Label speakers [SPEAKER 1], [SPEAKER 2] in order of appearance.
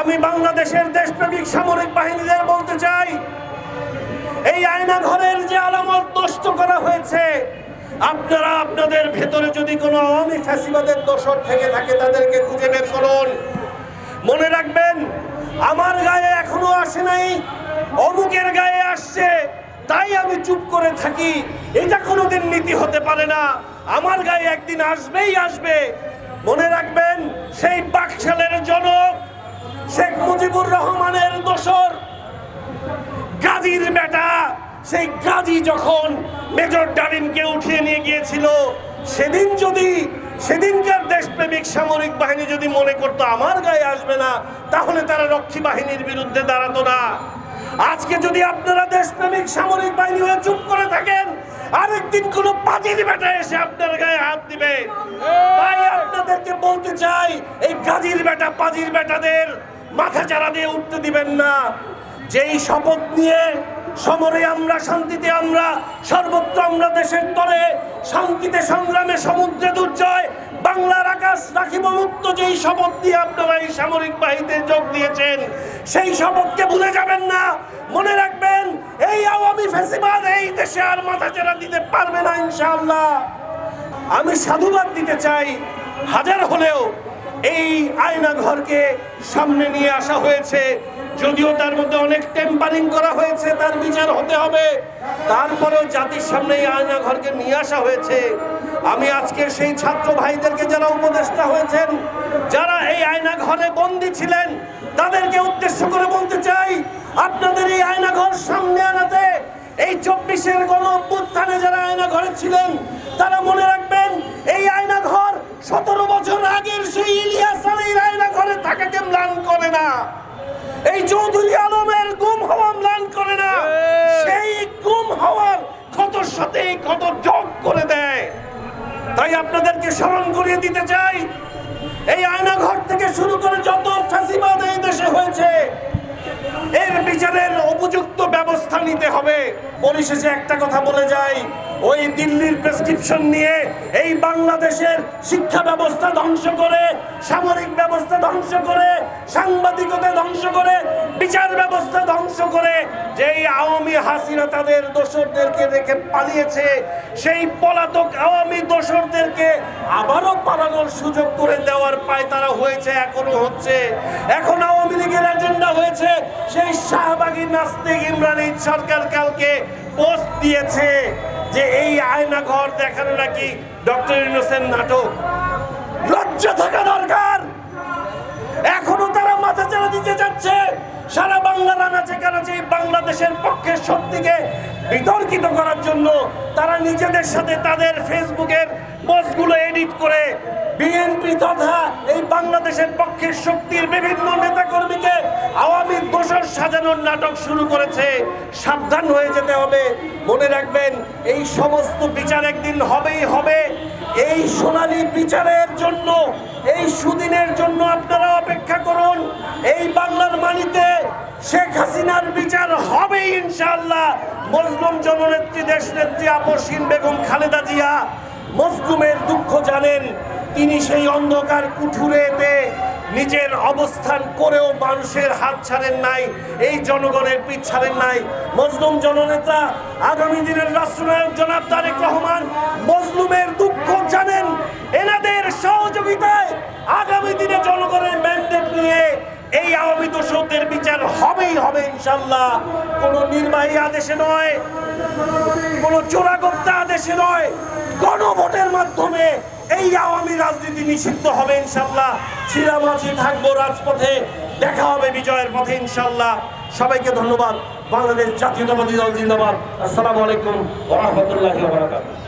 [SPEAKER 1] আমি বাংলাদেশের দেশপ্রেমিক সামরিক বাহিনীদের বলতে চাই, এই আয়না ঘরের যে আলামত নষ্ট করা হয়েছে, আপনারা আপনাদের ভেতরে যদি কোনো আওয়ামী ফ্যাসিবাদের দোষর থেকে থাকে, তাদেরকে খুঁজে বের করুন। মনে রাখবেন, আমার গায়ে এখনও আসে নাই, অমুকের গায়ে আসছে, তাই আমি চুপ করে থাকি। এটা কোনোদিন নীতি হতে পারে না। আমার গায়ে একদিন আসবেই আসবে। মনে রাখবেন, সেই বাকশালের জনক শেখ মুজিবুর রহমানের দোসর গাজীর বেটা সেই গাজী যখন মেজর ডালিমকে উঠিয়ে নিয়ে গিয়েছিল সেদিন যদি সেদিনকার দেশপ্রেমিক সামরিক বাহিনী যদি মনে করতো আমার গায়ে আসবে না তাহলে তারা রক্ষী বাহিনীর বিরুদ্ধে দাঁড়াতো না। আজকে যদি আপনারা দেশপ্রেমিক সামরিক বাহিনী হয়ে চুপ করে থাকেন আরেকদিন কোনো পাজির বেটা এসে আপনার গায়ে হাত দিবে। তাই আপনাদেরকে বলতে চাই এই গাজীর বেটা পাজির বেটাদের মাথা চারা দিয়ে উঠতে দিবেন না। যেই শপথ নিয়ে সমরে আমরা, শান্তিতে আমরা, সর্বত্র আমরা দেশের তরে শান্তিতে সংগ্রামে সমুদ্রে দুর্জয়, বাংলার আকাশ রাখিব মুক্ত, যেই শপথ দিয়ে আপনারা এই সামরিক বাহিনীতে যোগ দিয়েছেন, সেই শপথকে ভুলে যাবেন না। মনে রাখবেন, এই আওয়ামী ফেসিবাদ এই দেশে আর মাথা চেরা দিতে পারবে না ইনশাআল্লাহ। আমি সাধুবাদ দিতে চাই, হাজার হলেও এই আয়না ঘরকে সামনে নিয়ে আসা হয়েছে। যদিও তার মধ্যে অনেক টেম্পারিং করা হয়েছে, তার বিচার হতে হবে। তারপরেও জাতির সামনে এই আয়না ঘরকে নিয়ে আসা হয়েছে। আমি আজকে সেই ছাত্র ভাইদেরকে যারা উপদেষ্টা হয়েছেন, যারা এই আয়না ঘরে বন্দী ছিলেন, তাদেরকে উদ্দেশ্য করে বলতে চাই, আপনাদের এই আয়না ঘর সামনে আনাতে এই চব্বিশের গণ যারা আয়না ঘরে ছিলেন, তারা মনে রাখবেন এই চৌধুরী আলমের গুম হওয়া ম্লান করে না। সেই গুম হওয়ার ক্ষতর সাথে ক্ষত যোগ করে দেয়। তাই আপনাদেরকে স্মরণ করিয়ে দিতে চাই এই আয়না ঘর থেকে শুরু করে যত ফ্যাসিবাদ এই দেশে হয়েছে এর বিচারের উপযুক্ত ব্যবস্থা নিতে হবে। পরিশেষে একটা কথা বলে যাই ওই দিল্লির প্রেসক্রিপশন নিয়ে এই বাংলাদেশের শিক্ষা ব্যবস্থা ধ্বংস করে সামরিক ব্যবস্থা ধ্বংস করে, সাংবাদিকতা ধ্বংস করে, বিচার ব্যবস্থা ধ্বংস করে, যেই আওয়ামী হাসিনা তাদের দোসরদেরকে রেখে পালিয়েছে, সেই পলাতক আওয়ামী দোসরদেরকে আবারও পালানোর সুযোগ করে দেওয়ার পায় তারা হয়েছে, এখনও হচ্ছে। এখন আওয়ামী লীগের এজেন্ডা হয়েছে, সেই শাহবাগী নাস্তিক ইমরান ঈদ সরকার কালকে পোস্ট দিয়েছে যে এই আয়না ঘর দেখানো নাকি ডক্টর ইউনুসের নাটক। লজ্জা থাকা দরকার! এখনও তারা মাথা চারা দিতে যাচ্ছে সারা বাংলার আনাচে কানাচে বাংলাদেশের পক্ষের শক্তিকে বিতর্কিত করার জন্য তারা নিজেদের সাথে তাদের ফেসবুকের পোস্টগুলো এডিট করে বিএনপি তথা এই বাংলাদেশের পক্ষের শক্তির বিভিন্ন নেতাকর্মীকে আওয়ামী দোষর সাজানোর নাটক শুরু করেছে। সাবধান হয়ে যেতে হবে। মনে রাখবেন, এই সমস্ত বিচার একদিন হবেই হবে। এই সোনালি বিচারের জন্য, এই সুদিনের জন্য আপনারা অপেক্ষা করুন। এই বাংলার মাটিতে শেখ হাসিনার বিচার হবে ইনশাআল্লাহ। মজলুম জননেত্রী দেশ নেত্রী আপসীন বেগম খালেদা জিয়া মজলুমের দুঃখ জানেন, তিনি সেই অন্ধকার কুঠুরেতে নিজের অবস্থান করেও মানুষের হাত ছাড়েন নাই, এই জনগণের পিঠ ছাড়েন নাই। মজলুম জননেতা, আগামী দিনের রাষ্ট্রনায়ক জনাব তারেক রহমান মজলুমের দুঃখ সহযোগিতায় আগামী দিনে জনগণের ম্যান্ডেট নিয়ে এই আওয়ামী দোষকদের বিচার হবেই হবে ইনশাল্লাহ কোনো নির্বাহী আদেশে নয়, কোনো চোরাগোপ্তা আদেশে নয়, গণভোটের মাধ্যমে এই আওয়ামী রাজনীতি নিষিদ্ধ হবে ইনশাল্লাহ ছিলামাছি থাকব রাজপথে, দেখা হবে বিজয়ের পথে ইনশাল্লাহ সবাইকে ধন্যবাদ। বাংলাদেশ জাতীয়তাবাদী দল, জিন্দাবাদ। আসসালামু আলাইকুম ওরহমতুল্লাহি বারাকাতুহু।